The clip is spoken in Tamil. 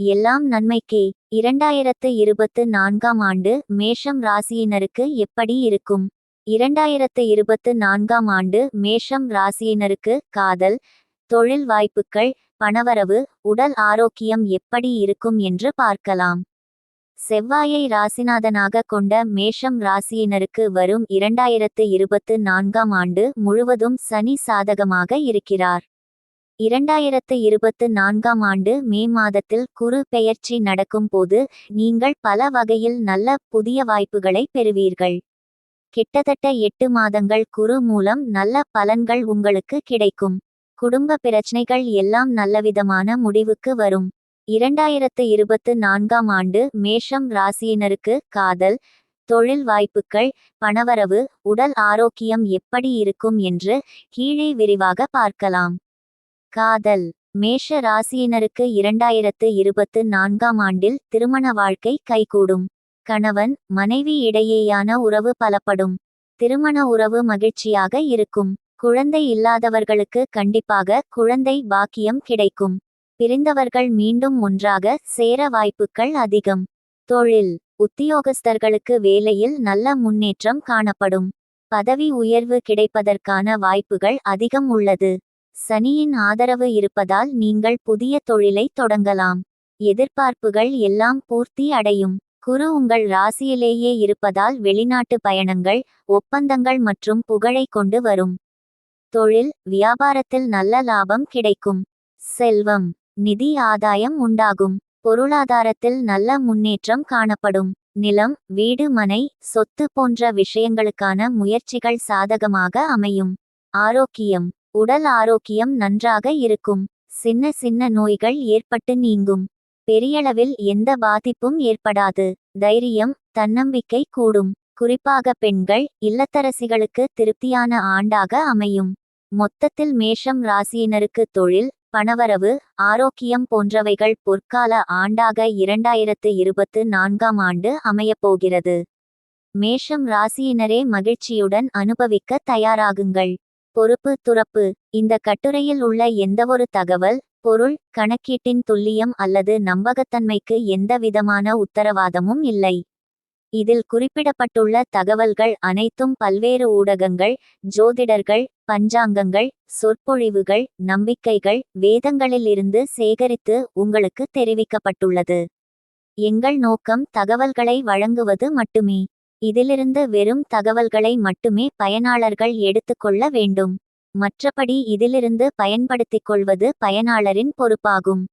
எல்லாம் நன்மைக்கே. இரண்டாயிரத்து இருபத்து நான்காம் ஆண்டு மேஷம் ராசியினருக்கு எப்படி இருக்கும்? இரண்டாயிரத்து இருபத்து நான்காம் ஆண்டு மேஷம் ராசியினருக்கு காதல் தொழில் வாய்ப்புகள் பணவரவு உடல் ஆரோக்கியம் எப்படி இருக்கும் என்று பார்க்கலாம். செவ்வாயை ராசிநாதனாக கொண்ட மேஷம் ராசியினருக்கு வரும் இரண்டாயிரத்து இருபத்து நான்காம் ஆண்டு முழுவதும் சனி சாதகமாக இருக்கிறார். இரண்டாயிரத்து இருபத்து நான்காம் ஆண்டு மே மாதத்தில் குரு பெயர்ச்சி நடக்கும் போது நீங்கள் பல வகையில் நல்ல புதிய வாய்ப்புகளை பெறுவீர்கள். கிட்டத்தட்ட எட்டு மாதங்கள் குரு மூலம் நல்ல பலன்கள் உங்களுக்கு கிடைக்கும். குடும்ப பிரச்சனைகள் எல்லாம் நல்லவிதமான முடிவுக்கு வரும். இரண்டாயிரத்து இருபத்து நான்காம் ஆண்டு மேஷம் ராசியினருக்கு காதல் தொழில் வாய்ப்புகள் பணவரவு உடல் ஆரோக்கியம் எப்படி இருக்கும் என்று கீழே விரிவாக பார்க்கலாம். காதல். மேஷ ராசியினருக்கு இரண்டாயிரத்து இருபத்து நான்காம் ஆண்டில் திருமண வாழ்க்கை கைகூடும். கணவன் மனைவி இடையேயான உறவு பலப்படும். திருமண உறவு மகிழ்ச்சியாக இருக்கும். குழந்தை இல்லாதவர்களுக்கு கண்டிப்பாக குழந்தை பாக்கியம் கிடைக்கும். பிரிந்தவர்கள் மீண்டும் ஒன்றாக சேர வாய்ப்புகள் அதிகம். தொழில். உத்தியோகஸ்தர்களுக்கு வேலையில் நல்ல முன்னேற்றம் காணப்படும். பதவி உயர்வு கிடைப்பதற்கான வாய்ப்புகள் அதிகம் உள்ளது. சனியின் ஆதரவு இருப்பதால் நீங்கள் புதிய தொழிலை தொடங்கலாம். எதிர்பார்ப்புகள் எல்லாம் பூர்த்தி அடையும். குரு உங்கள் ராசியிலேயே இருப்பதால் வெளிநாட்டு பயணங்கள் ஒப்பந்தங்கள் மற்றும் புகழை கொண்டு வரும். தொழில் வியாபாரத்தில் நல்ல லாபம் கிடைக்கும். செல்வம் நிதி ஆதாயம் உண்டாகும். பொருளாதாரத்தில் நல்ல முன்னேற்றம் காணப்படும். நிலம் வீடு மனை சொத்து போன்ற விஷயங்களுக்கான முயற்சிகள் சாதகமாக அமையும். ஆரோக்கியம் உடல் ஆரோக்கியம் நன்றாக இருக்கும். சின்ன சின்ன நோய்கள் ஏற்பட்டு நீங்கும். பெரியளவில் எந்த பாதிப்பும் ஏற்படாது. தைரியம் தன்னம்பிக்கை கூடும். குறிப்பாக பெண்கள் இல்லத்தரசிகளுக்கு திருப்தியான ஆண்டாக அமையும். மொத்தத்தில் மேஷம் ராசியினருக்கு தொழில் பணவரவு ஆரோக்கியம் போன்றவைகள் பொற்கால ஆண்டாக இரண்டாயிரத்து இருபத்து நான்காம் ஆண்டு அமையப்போகிறது மேஷம் ராசியினரே மகிழ்ச்சியுடன் அனுபவிக்க தயாராகுங்கள். பொறுப்பு துறப்பு. இந்த கட்டுரையில் உள்ள எந்தவொரு தகவல் பொருள் கணக்கீட்டின் துல்லியம் அல்லது நம்பகத்தன்மைக்கு எந்த விதமான உத்தரவாதமும் இல்லை. இதில் குறிப்பிடப்பட்டுள்ள தகவல்கள் அனைத்தும் பல்வேறு ஊடகங்கள் ஜோதிடர்கள் பஞ்சாங்கங்கள் சொற்பொழிவுகள் நம்பிக்கைகள் வேதங்களிலிருந்து சேகரித்து உங்களுக்கு தெரிவிக்கப்பட்டுள்ளது. எங்கள் நோக்கம் தகவல்களை வழங்குவது மட்டுமே. இதிலிருந்து வெறும் தகவல்களை மட்டுமே பயனாளர்கள் எடுத்துக்கொள்ள வேண்டும். மற்றபடி இதிலிருந்து பயன்படுத்திக் கொள்வது பயனாளரின் பொறுப்பாகும்.